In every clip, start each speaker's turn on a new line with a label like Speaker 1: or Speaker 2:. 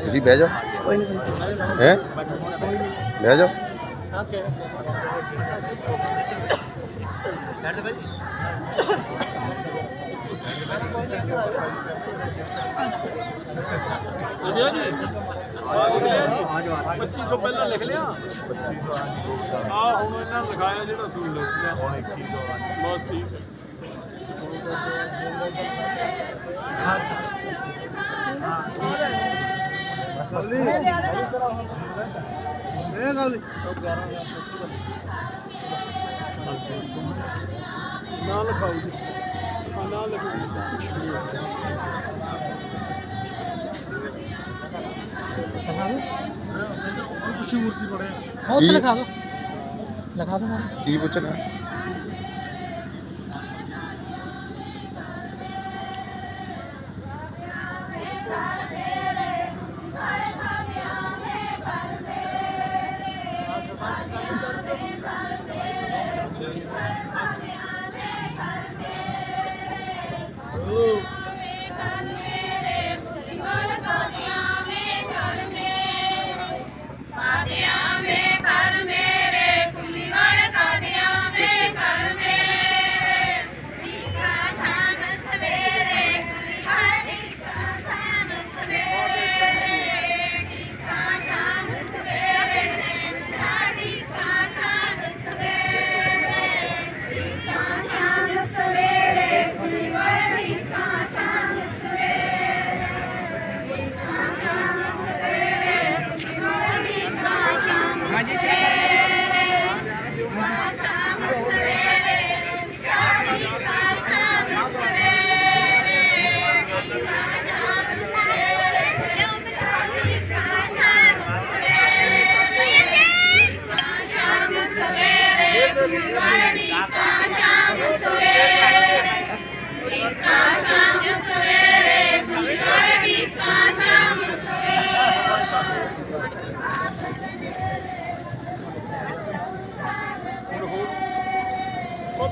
Speaker 1: ਤੁਸੀਂ ਬਹਿ ਜਾਓ।
Speaker 2: ਕੋਈ ਨਹੀਂ
Speaker 1: ਹੈ? ਬਹਿ ਜਾਓ।
Speaker 3: ਓਕੇ ਛੱਡ ਭਾਈ ਵਧੀਆ ਜੀ ਆ ਲਿਖ ਲਿਆ ਜੀ 2500 ਪਹਿਲਾਂ ਲਿਖ ਲਿਆ 2500 ਆ ਹੁਣ ਇਹਨਾਂ ਲਿਖਾਇਆ ਜਿਹੜਾ ਤੁਸੀਂ ਲਿਖ ਲਿਆ ਹੁਣ 2100 ਬਸ ਠੀਕ ਹੈ
Speaker 2: ਇਹ ਗੱਲ
Speaker 3: ਨਾ ਲਿਖਾਓ ਜੀ ਆ ਨਾ ਲਿਖੋ ਜੀ ਕੁਛ ਮੂਰਤੀ ਪੜਿਆ
Speaker 2: ਉਹ
Speaker 1: ਕੀ?
Speaker 2: ਤੇ ਲਿਖਾ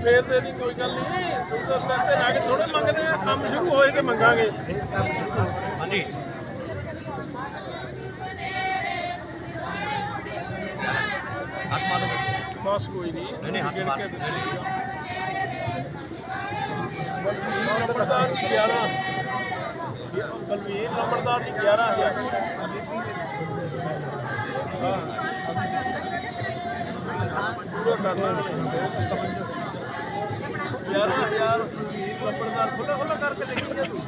Speaker 3: ਫੇਰ ਦੇ ਦੀ ਕੋਈ ਗੱਲ ਨਹੀਂ। ਤੂੰ ਤਾਂ ਤੇ ਕੇ ਥੋੜੇ ਮੰਗਦੇ ਆ ਕੰਮ ਸ਼ੁਰੂ ਹੋਏ ਤੇ ਮੰਗਾਂਗੇ। ਹਾਂਜੀ।
Speaker 4: ਹੱਥ ਮਾਰੋ
Speaker 3: ਬਸ ਕੋਈ ਨਹੀਂ
Speaker 4: ਨਹੀਂ, ਨਹੀਂ, ਹੱਥ ਮਾਰ- ਨਹੀਂ, ਨਹੀਂ।
Speaker 3: ਬਲਵੀਰ ਦੀ 11 ਬਲਵੀਰ ਲੰਬੜਦਾਰ ਦੀ 11000 ਹਾਂ। ਪੂਰਾ ਕਰਨਾ 11000 ਲੰਬੜਦਾਰ ਖੁੱਲਾ ਖੁੱਲਾ ਕਰਕੇ ਲਿਖੀ ਜਾ ਤੂੰ।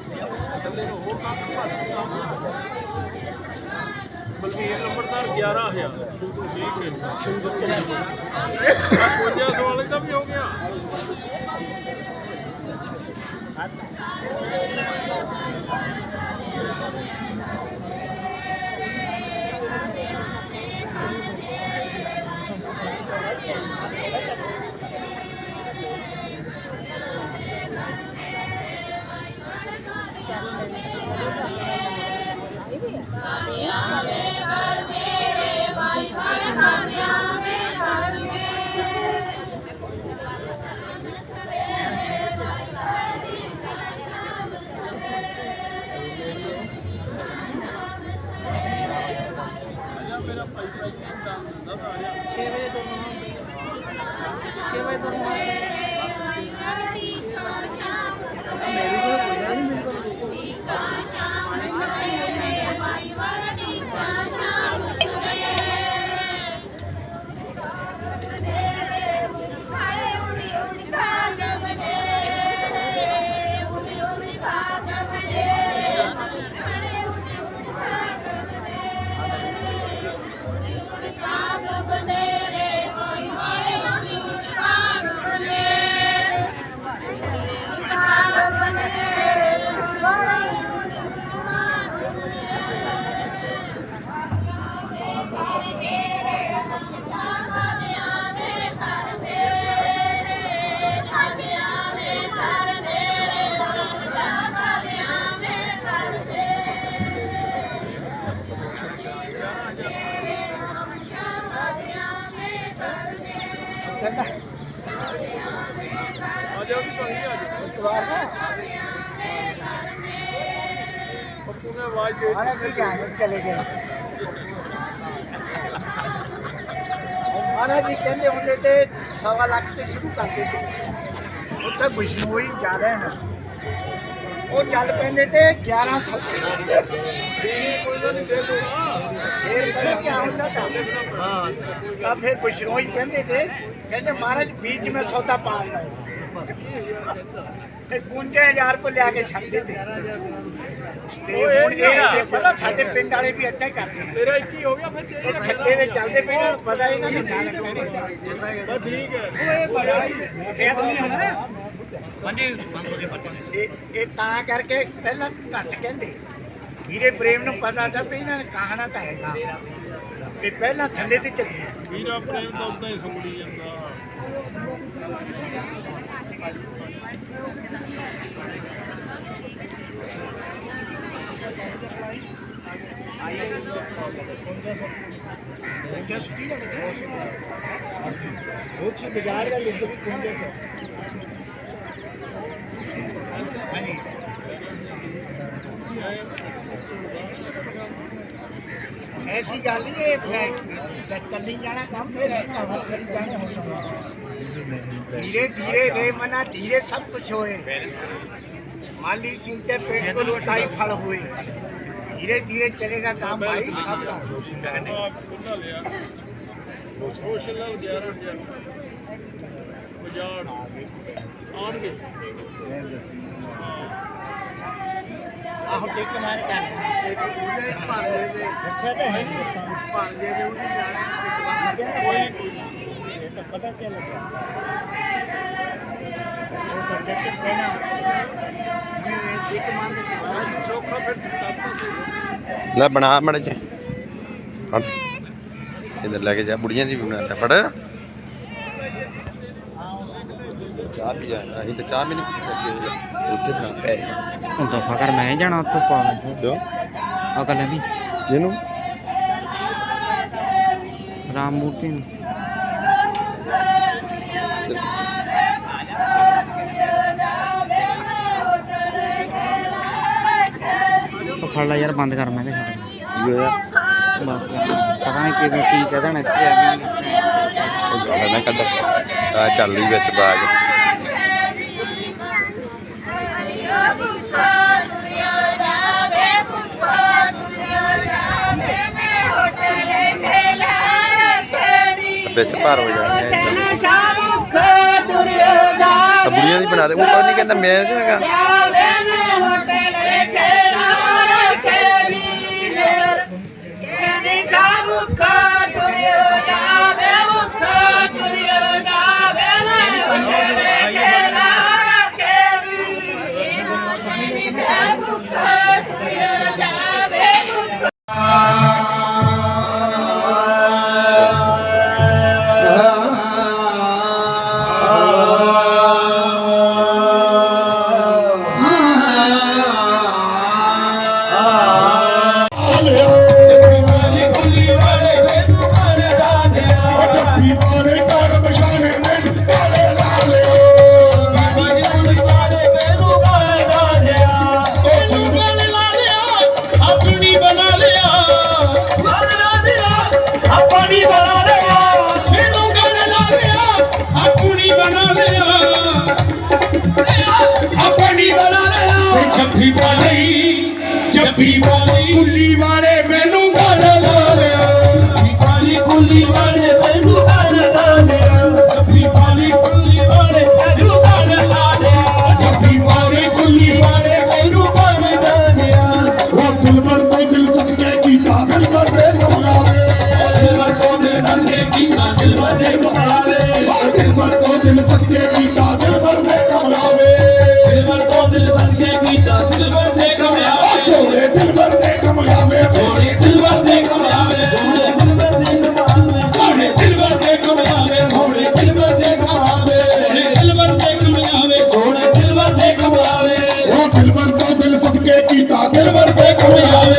Speaker 3: ਥੱਲੇ ਨੂੰ ਹੋਰ ਕੰਮ ਭਰ ਬਲਵੀਰ ਲੰਬੜਦਾਰ 11000 ਠੀਕ ਹੈ ਸ਼ੁਰੂ ਤੋਂ 55 ਵਾਲੇ ਦਾ ਵੀ ਹੋ ਗਿਆ। ਆਇਆ Yeah. ਆ ਜਾਓ ਵੀ ਭਾਈ ਆ ਜਾਓ
Speaker 5: ਮੈਂ ਆਵਾਜ਼ ਦੇ
Speaker 6: ਮਾਰਾ ਜੀ ਜਾਣੇ ਚਲੇ ਗਏ ਮਾਰਾ ਜੀ ਕਹਿੰਦੇ ਹੁੰਦੇ ਤੇ ਸਵਾ ਲੱਖ ਤੇ ਸ਼ੁਰੂ ਕਰਦੇ ਤੇ ਉੱਥੇ ਬਿਸ਼ਨੋਈ ਜਾ ਰਹੇ ਨੇ ਉਹ ਚੱਲ ਪੈਂਦੇ ਤੇ 11 ਸੌ
Speaker 5: ਕੋਈ ਗੱਲ ਨਹੀਂ ਦੇ ਦੋ
Speaker 6: ਫੇਰ ਪਤਾ ਕੀ ਹੁੰਦਾ ਤਾਂ
Speaker 5: ਹਾਂ
Speaker 6: ਤਾਂ ਫਿਰ ਬਿਸ਼ਨੋਈ ਕਹਿੰਦੇ ਤੇ ਕਹਿੰਦੇ ਮਹਾਰਾਜ बीच में सौदा पाल रहे ਤੇ 51000 ਰੁਪਏ ਲਿਆ ਕੇ ਛੱਡ ਦਿੱਤੇ ਤੇ ਹੁਣ ਇਹ ਇਹ ਪਤਾ ਸਾਡੇ ਪਿੰਡ ਵਾਲੇ ਵੀ ਏਦਾਂ ਹੀ ਕਰਦੇ ਨੇ
Speaker 5: ਤੇਰਾ 21 ਹੋ ਗਿਆ ਫਿਰ
Speaker 6: ਇਹ ਛੱਡੇ ਦੇ ਚੱਲਦੇ ਪਏ ਇਹਨਾਂ ਨੂੰ ਪਤਾ ਇਹਨਾਂ ਨੂੰ ਨਾ ਲੱਗਣੇ
Speaker 5: ਬਸ ਠੀਕ ਹੈ
Speaker 6: ਇਹ ਬੜਾ ਹੀ ਫੇਰ ਨਹੀਂ ਹੋਣਾ
Speaker 3: ਹਾਂਜੀ 500 ਦੇ ਪੱਟੇ
Speaker 6: ਇਹ ਇਹ ਤਾਂ ਕਰਕੇ ਪਹਿਲਾਂ ਘੱਟ ਕਹਿੰਦੇ ਵੀਰੇ ਪ੍ਰੇਮ ਨੂੰ ਪਤਾ ਤਾਂ ਵੀ ਇਹਨਾਂ ਨੇ ਕਹਾਣਾ ਤਾਂ ਹੈਗਾ ਵੀ ਪਹਿਲਾਂ ਥੱਲੇ ਤੇ ਚੱਲੀ
Speaker 5: ਵੀਰਾ ਪ੍ਰੇਮ ਤਾਂ ਉਦਾਂ ਹੀ ਸੁਣੀ ਜਾਂਦਾ
Speaker 6: ਚੰਗਾ ਸੁਣੀ ਨਾ ਉਹ ਚੀ ਬਾਜ਼ਾਰ ਦਾ ਲਿਖ ਵੀ ਕੁੰਡੇ ਤੋਂ ਹਾਂਜੀ ਐਸੀ ਗੱਲ ਨਹੀਂ ਇਹ ਮੈਂ धीरे धीरे रे मना धीरे सब कुछ होए माली सिंह के पेट को रोटाई फल हुए धीरे धीरे चलेगा काम भाई सबका
Speaker 5: ਆਪ ਖੁੱਲਾ ਲਿਆ ਸੋਸ਼ਲ 11 ਬਾਜ਼ਾਰ ਆਉਣਗੇ
Speaker 6: ਆਹੋ ਟਿਕ ਮਾਰ ਕਰ ਉਹਦੇ ਭਾਂਡੇ ਦੇ ਅੱਛਾ ਤਾਂ ਹੈ ਭਾਂਡੇ ਦੇ ਉਹਨੇ ਜਾਣਾ ਕੋਈ ਕੋਈ ਤਾਂ
Speaker 7: ਲੈ ਬਣਾ ਮੜ ਜੇ ਇਧਰ ਲੈ ਕੇ ਜਾ ਬੁੜੀਆਂ ਦੀ ਵੀ ਬਣਾ ਫੜ। ਚਾਹ ਪੀ ਜਾ ਅਸੀਂ ਤਾਂ ਚਾਹ ਵੀ ਨਹੀਂ ਪੀ ਸਕਦੇ। ਉੱਥੇ ਬਣਾ ਪੈ
Speaker 8: ਹੁਣ ਤਾਂ ਫਕਰ ਮੈਂ ਜਾਣਾ ਉੱਤੋਂ ਪਾ
Speaker 7: ਕਿਉਂ?
Speaker 8: ਅਕਲ ਨਹੀਂ
Speaker 7: ਜਿਹਨੂੰ
Speaker 8: ਰਾਮ ਮੂਰਤੀ ਨੂੰ। ਫੜ ਲੈ ਯਾਰ ਬੰਦ ਕਰ ਮੈਂ ਕਿਹਾ। ਛੱਡ ਬਸ ਕਰ। ਪਤਾ ਨਹੀਂ ਕਿਵੇਂ ਕੀ ਕਹਦਾ ਨਾ ਇੱਥੇ ਆ
Speaker 7: ਉਹ ਗਾਲਾਂ ਨਾ ਕੱਢ। ਆ ਚੱਲ ਰਹੀ ਵਿੱਚ ਬਾਗ। ਵਿੱਚ ਭਾਰ ਹੋ ਜਾਣਗੇ ਤਾਂ ਬੁੜੀਆਂ ਦੀ ਬਣਾ ਦੇ। ਉਹ ਕੋਈ ਨਹੀਂ ਕਹਿੰਦਾ ਮੈਂ ਨਹੀਂ ਹੈਗਾ।
Speaker 5: ਲਿਆ ਜੱਫੀ ਵਾਲੀ ਜੱਫੀ ਵਾਲੀ হবে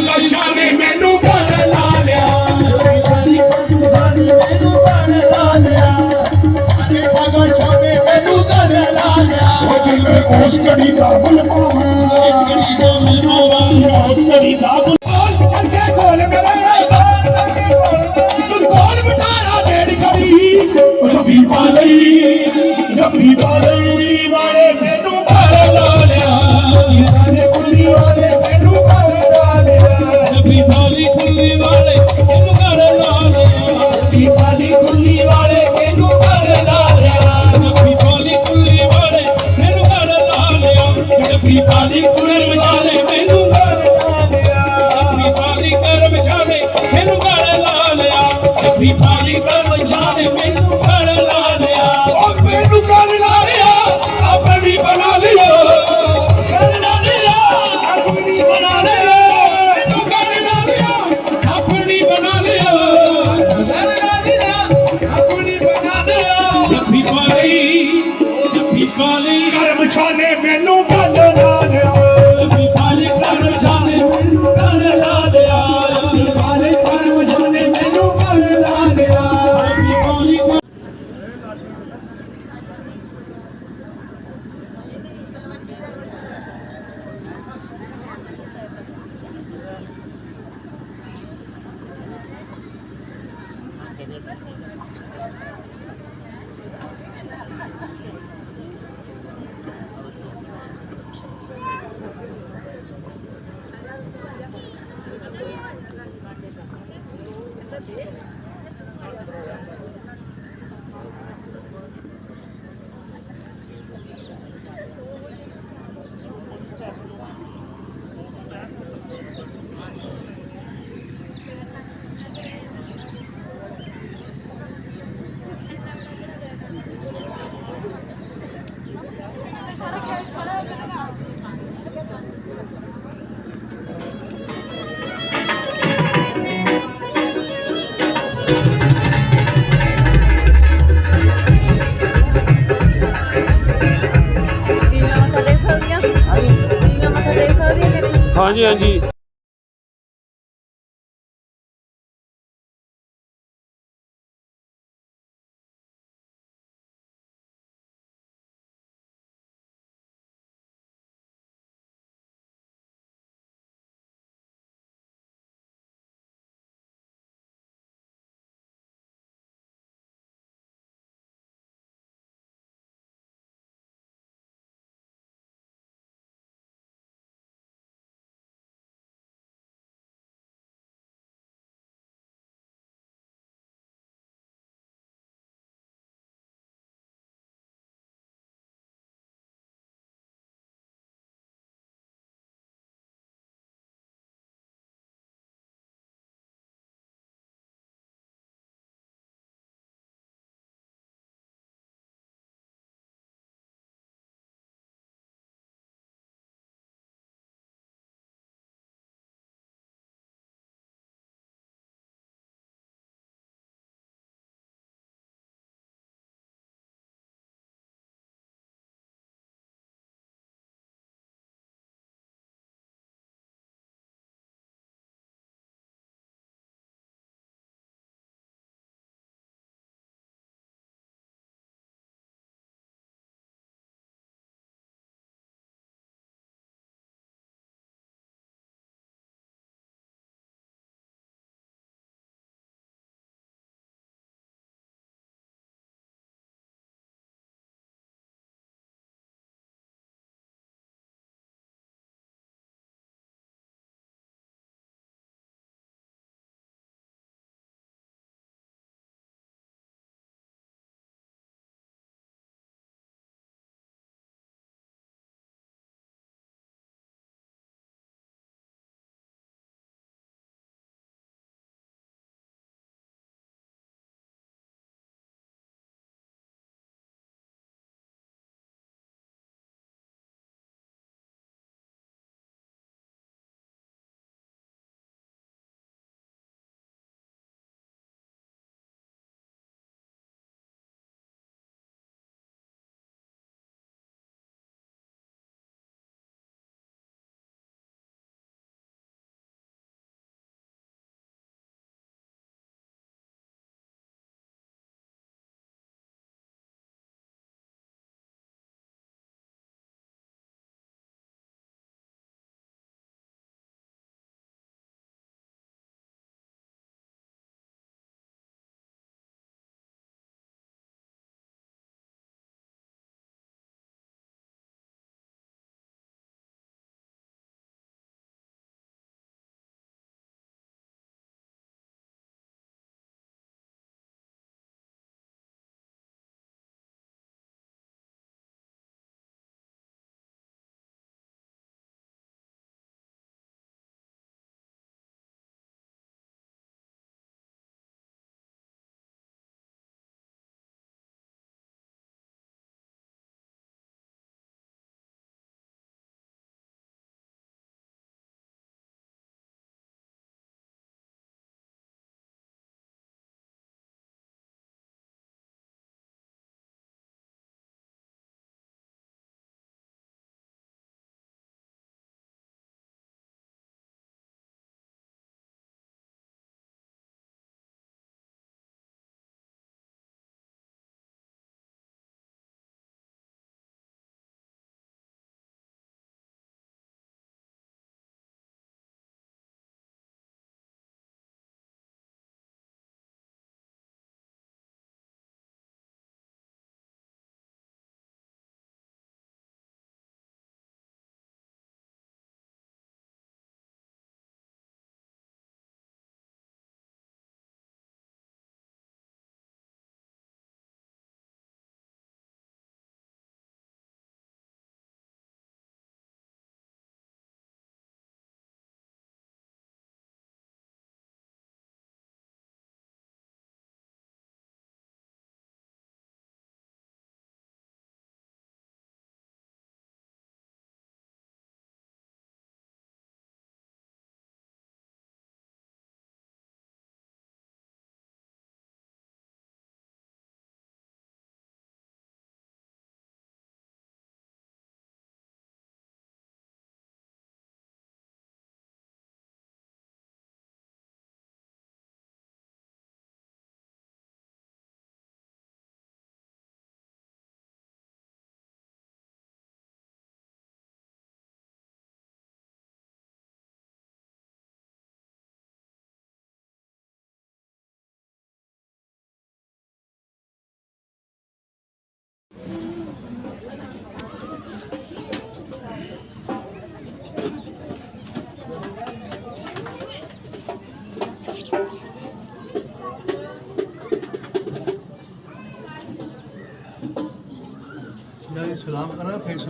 Speaker 5: ਬਾਦਸ਼ਾਹ ਨੇ
Speaker 6: ਮੈਨੂੰ ਬਣ ਲਾ ਲਿਆ।
Speaker 9: ਉਸ ਕੜੀ ਦਾ ਬੁਲ ਪਾਵਾਂ। ਇਸ ਕੜੀ ਦਾ ਬੁਲ ਪਾਵਾਂ ਉਸ ਕੜੀ ਦਾ ਬੁਲ ਪੰਜੇ ਕੋਲ ਮੇਰਾ ਬਾਣ ਤੱਕੇ ਕੋਲ ਤੂੰ ਕੋਲ ਬਟਾਰਾ ਮੇਰੀ ਕੜੀ ਰੱਬੀ ਬਾਣੀ ਰੱਬੀ ਬਾਣੀ ਵਾਲੇ ਮੈਨੂੰ
Speaker 10: ਹਾਂਜੀ ਹਾਂਜੀ।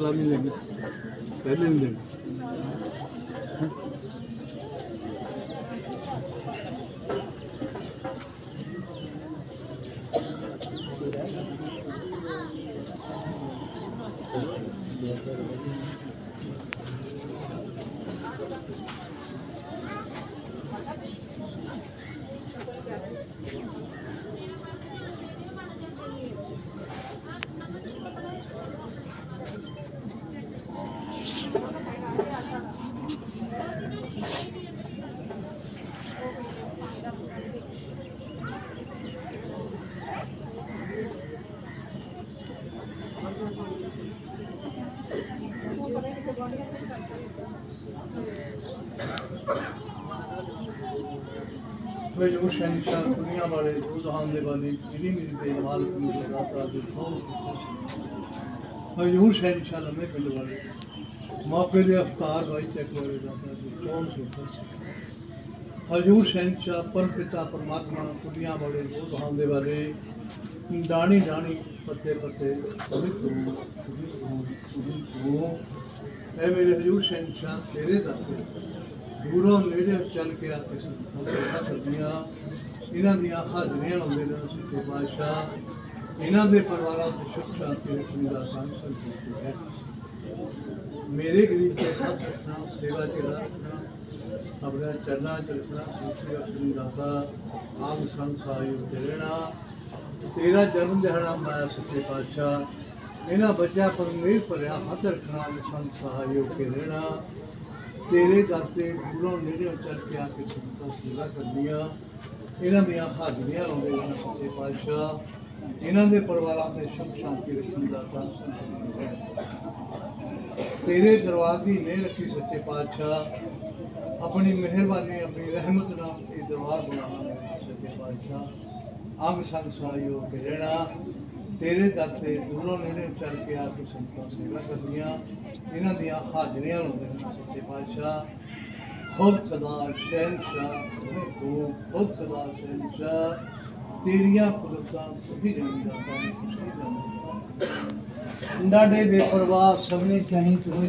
Speaker 2: Selam illemek. Berlin. शहनशाह दुनिया वाले दो जहान दे वाली मेरी मेरी बेमाल को लगाता जो सो हयूं शहनशाह लम्हे बिल वाले मौके दे अवतार भाई चेक वाले जाता जो कौन सो हजूर शहनशाह परम पिता परमात्मा दुनिया वाले दो जहान दे वाले डाणी डाणी पत्ते पत्ते सभी को ए मेरे हजूर शहनशाह तेरे दाते ਦੂਰੋਂ ਨੇੜੇ ਚੱਲ ਕੇ ਆ ਕੇ ਸੰਤਾਂ ਇਹਨਾਂ ਦੀਆਂ ਹਾਜ਼ਰੀਆਂ ਲਾਉਂਦੇ ਨੇ ਸੱਚੇ ਪਾਤਸ਼ਾਹ ਇਹਨਾਂ ਦੇ ਪਰਿਵਾਰਾਂ ਤੇ ਸੁਖ ਸ਼ਾਂਤੀ ਰੱਖਣ ਦਾ ਕੰਮ ਸੰਕੀਰਤ ਹੈ। ਮੇਰੇ ਗਰੀਬ ਦੇ ਹੱਥ ਰੱਖਣਾ ਸੇਵਾ ਚ ਰੱਖਣਾ, ਆਪਣੇ ਚਰਨਾਂ ਚ ਰੱਖਣਾ ਸੂਚੀ ਆਪਣੀ ਦਾਤਾ ਆਮ ਸੰਸਾਰੀ ਉਤਰਣਾ ਤੇਰਾ ਜਨਮ ਦਿਹਾੜਾ ਮਾਇਆ ਸੱਚੇ ਪਾਤਸ਼ਾਹ ਇਹਨਾਂ ਬੱਚਾ ਪਰਮੇਸ਼ਰ ਭਰਿਆ ਹੱਥ ਰੱਖਣਾ ਸੰਤ ਸਹਾਇਓ ਕੇ ਰਹਿਣਾ। ਤੇਰੇ ਦਰ ਤੇ ਦੂਰੋਂ ਨੇੜੇ ਚੱਲ ਕੇ ਆ ਕੇ ਸੰਤਾਂ ਸੇਵਾ ਕਰਦੀਆਂ, ਇਹਨਾਂ ਦੀਆਂ ਹਾਜ਼ਰੀਆਂ ਲਾਉਂਦੇ ਨੇ ਸੱਚੇ ਪਾਤਸ਼ਾਹ। ਇਹਨਾਂ ਦੇ ਪਰਿਵਾਰਾਂ ਤੇ ਸੁਖ ਸ਼ਾਂਤੀ ਰੱਖਣ ਦਾ ਕੰਮ ਤੇਰੇ ਦਰਬਾਰ ਦੀ ਮਿਹਰ ਰੱਖੀ ਸੱਚੇ ਪਾਤਸ਼ਾਹ। ਆਪਣੀ ਮਿਹਰਬਾਨੀ, ਆਪਣੀ ਰਹਿਮਤ ਨਾਲ ਇਹ ਦਰਬਾਰ ਬਣਾਉਣਾ ਸੱਚੇ ਪਾਤਸ਼ਾਹ। ਅੰਗ ਸੰਗ ਸਹਾਇਓ ਕੇ ਰਹਿਣਾ ਤੇਰੇ ਦਰ ਤੇ ਦੂਰੋਂ ਨੇੜੇ ਚੱਲ ਕੇ ਆ ਕੇ ਸੰਤਾਂ ਸੇਵਾ ਕਰਦੀਆਂ ਇਹਨਾਂ ਦੀਆਂ ਹਾਜ਼ਰੀਆਂ ਨੂੰ ਦੇਣਾ ਸੱਚੇ ਪਾਤਸ਼ਾਹ। ਖੁਦ ਸਦਾ ਸ਼ਹਿਨशाह ਤੂੰ, ਖੁਦ ਸਦਾ ਸ਼ਹਿਨशाह ਤੇਰੀਆਂ ਕੁਦਰਤਾਂ ਸੁਭੀ ਜਾਣਦਾ ਹੈ ਸੁਭੀ ਜਾਣਦਾ ਡਾਡੇ ਬੇਪਰਵਾਹ ਚਾਹੀ ਤੁਮੇ